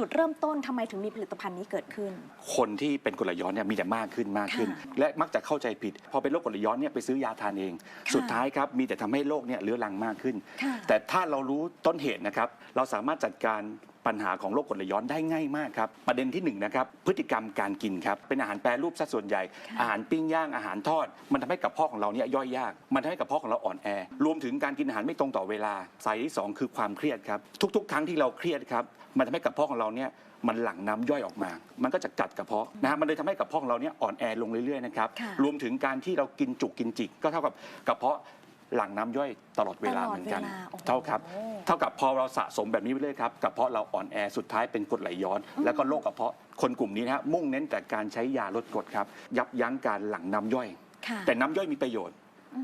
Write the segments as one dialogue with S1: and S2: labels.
S1: จุดเริ่มต้นทำไมถึงมีผลิตภัณฑ์นี้เกิดขึ้น
S2: คนที่เป็นกรดไหลย้อนเนี่ยมีแต่มากขึ้นมากขึ้น
S1: ค่ะ
S2: และมักจะเข้าใจผิด พอเป็นโรคกรดไหลย้อนเนี่ยไปซื้อยาทานเอง
S1: ค่ะ
S2: สุดท้ายครับมีแต่ทำให้โรคเนี่ยเรื้อรังมากขึ้น
S1: ค่ะ
S2: แต่ถ้าเรารู้ต้นเหตุนะครับเราสามารถจัดการปัญหาของโรคกรดไหลย้อนได้ง่ายมากครับ ประเด็นที่หนึ่งนะครับพฤติกรรมการกินครับเป็นอาหารแปรรูปซะส่วนใหญ่
S1: ค่ะ
S2: อาหารปิ้งย่างอาหารทอด มันทำให้กระเพาะของเราเนี่ยย่อยยาก มันทำให้กระเพาะของเราอ่อนแอ รวมถึงการกินอาหารไม่ตรงต่อเวลาสายที่สองคือความเครียดครับทุก ๆ ครั้งที่เราเครียดครับมันทำให้กระเพาะของเราเนี่ยมันหลั่งน้ำย่อยออกมา มันก็จะกัดกระเพาะนะฮะ มันเลยทำให้กระเพาะของเราเนี่ยอ่อนแอลงเรื่อยๆนะครับ
S1: ค่ะ
S2: รวมถึงการที่เรากินจุกกินจิก ก็เท่ากับกระเพาะ หลั่งน้ำย่อยตลอดเวลาเหมือนกัน
S1: ตลอดเวลาโอ้โห
S2: เท่าครับเท่ากับพอเราสะสมแบบนี้ไปเรื่อยครับกระเพาะเราอ่อนแอสุดท้ายเป็นกรดไหลย้อน แล้วก็โรคกระเพาะคนกลุ่มนี้นะฮะมุ่งเน้นแต่การใช้ยาลดกรดครับ ยับยั้งการหลั่งน้ำย่อย
S1: ค่ะ
S2: แต่น้ำย่อยมีประโยชน์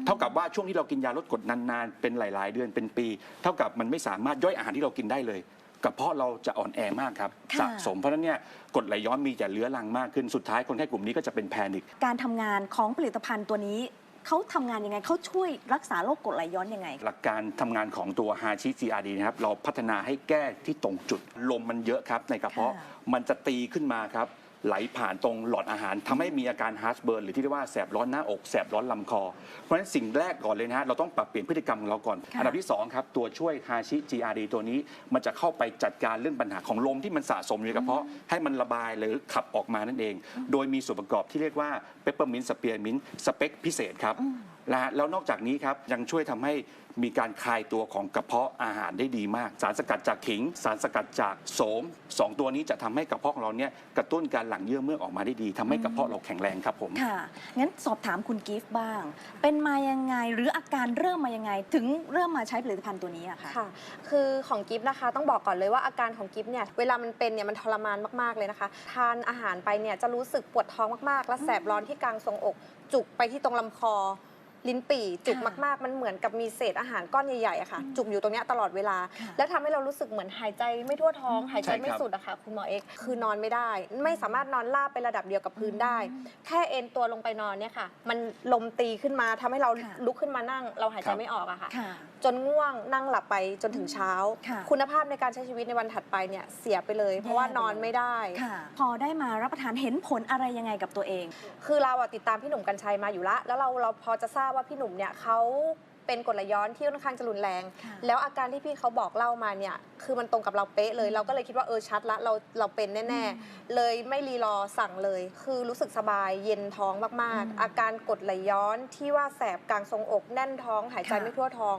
S2: เท่ากับว่าช่วงที่เรากินยาลดกรดนานๆ เป็นหลาย ๆ เดือนเป็นปี เท่ากับมันไม่สามารถย่อยอาหารที่เรากินได้เลยกระเพาะเราจะอ่อนแอมากครับ
S1: ค่ะ
S2: สะสมเพราะฉะนั้นเนี่ยกรดไหลย้อนมีแต่เลื้อรังมากขึ้นสุดท้ายคนไข้กลุ่มนี้ก็จะเป็นแพนิค
S1: การทำงานของผลิตภัณฑ์ตัวนี้ เขาทำงานยังไงเขาช่วยรักษาโรคกรดไหลย้อนยังไง
S2: หลักการทำงานของตัวฮาชิ CRD นะครับเราพัฒนาให้แก้ที่ตรงจุดลมมันเยอะครับในกระเพาะ
S1: ค่ะ
S2: มันจะตีขึ้นมาครับ ไหลผ่านตรงหลอดอาหารทำให้มีอาการฮาร์ b เบิร์นหรือที่เรียกว่าแสบร้อนหน้าอกแสบร้อนลำคอ เพราะฉะนั้นสิ่งแรกก่อนเลยนะฮะเราต้องปรับเปลี่ยนพฤติกรรมของเราก่อน
S1: ค่ะ
S2: อันดับที่2ครับตัวช่วยฮาชิ GRD ตัวนี้มันจะเข้าไปจัดการเรื่องปัญหาของลมที่มันสะสมอยู่ในกระเพาะให้มันระบายหรือขับออกมานั่นเอง โดยมีส่วนประกอบที่เรียกว่าเปปเปอร์มินต์สเปียร์มินต์สเปคพิเศษครับนะฮะแล้วนอกจากนี้ครับยังช่วยทำให้มีการคลายตัวของกระเพาะอาหารได้ดีมาก สารสกัดจากขิง สารสกัดจากโสมสองตัวนี้จะทำให้กระเพาะของเราเนี่ยกระตุ้นการหลั่งเยื่อเมือกออกมาได้ดีทำให้กระเพาะเราแข็งแรงครับผม
S1: ค่ะ งั้นสอบถามคุณกิฟต์บ้าง เป็นมายังไงหรืออาการเริ่มมายังไง ถึงเริ่มมาใช้ผลิตภัณฑ์ตัวนี้อะค่ะ
S3: ค่ะ คือของกิฟต์นะคะต้องบอกก่อนเลยว่าอาการของกิฟต์เนี่ยเวลามันเป็นเนี่ยมันทรมานมากๆเลยนะคะ ทานอาหารไปเนี่ยจะรู้สึกปวดท้องมากๆ และแสบร้อนที่กลางทรงอก จุกไปที่ตรงลำคอ ลิ้นปี่จุก
S1: ค่ะ
S3: มากๆ มันเหมือนกับมีเศษอาหารก้อนใหญ่ๆอะค่ะ จุกอยู่ตรงเนี้ยตลอดเวลา
S1: ค่ะ
S3: แล้วทำให้เรารู้สึกเหมือนหายใจไม่ทั่วท้อง หายใจ
S2: ใช่ครับ
S3: ไม่สุดอะค่ะ คุณหมอเอกคือนอนไม่ได้ ไม่สามารถนอนราบไประดับเดียวกับพื้นได้ แค่เอนตัวลงไปนอนเนี่ยค่ะ มันลมตีขึ้นมาทำให้เรา
S1: ค่ะ
S3: ลุกขึ้นมานั่ง เราหายใจ
S2: ครับ
S3: ไม่ออกอะค่ะ
S1: ค่ะ
S3: จนง่วงนั่งหลับไปจนถึงเช้า
S1: ค่ะ
S3: คุณภาพในการใช้ชีวิตในวันถัดไปเนี่ยเสียไปเลย เพราะว่านอนไม่ได้
S1: ค่ะ พอได้มารับประทานเห็นผลอะไรยังไงกับตัวเอง
S3: คือเราอะติดตามพี่หนุ่มกัญชัยมาอยู่ละ แล้วเราเราพอจะทราบว่าพี่หนุ่มเนี่ยเขาเป็นกรดไหลย้อนที่ค่อนข้างจะรุนแรง
S1: ค่ะ
S3: แล้วอาการที่พี่เขาบอกเล่ามาเนี่ย คือมันตรงกับเราเป๊ะเลย เราก็เลยคิดว่าเออชัดละเราเราเป็นแน่ ๆ เลยไม่รีรอสั่งเลย คือรู้สึกสบายเย็นท้องมาก
S1: อืม
S3: ๆอาการกรดไหลย้อนที่ว่าแสบกลางทรงอกแน่นท้อง หายใจ
S1: ค่ะ
S3: ไม่ทั่วท้อง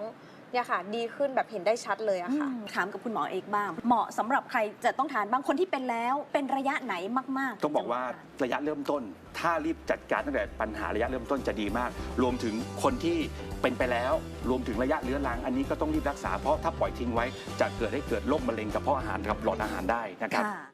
S3: เนี่ยค่ะ ดีขึ้นแบบเห็นได้ชัดเลยอะค่ะ
S1: อืมถามกับคุณหมอเอกบ้าง เหมาะสำหรับใครจะต้องทานบางคนที่เป็นแล้วเป็นระยะไหนมากๆ
S2: ต้องบอกว่าระยะเริ่มต้น ถ้ารีบจัดการตั้งแต่ปัญหาระยะเริ่มต้นจะดีมาก รวมถึงคนที่เป็นไปแล้ว รวมถึงระยะเรื้อรัง อันนี้ก็ต้องรีบรักษาเพราะถ้าปล่อยทิ้งไว้จะเกิดให้เกิดโรคมะเร็งกระเพาะอาหารกับหลอดอาหารได้นะครับ
S1: ค่ะ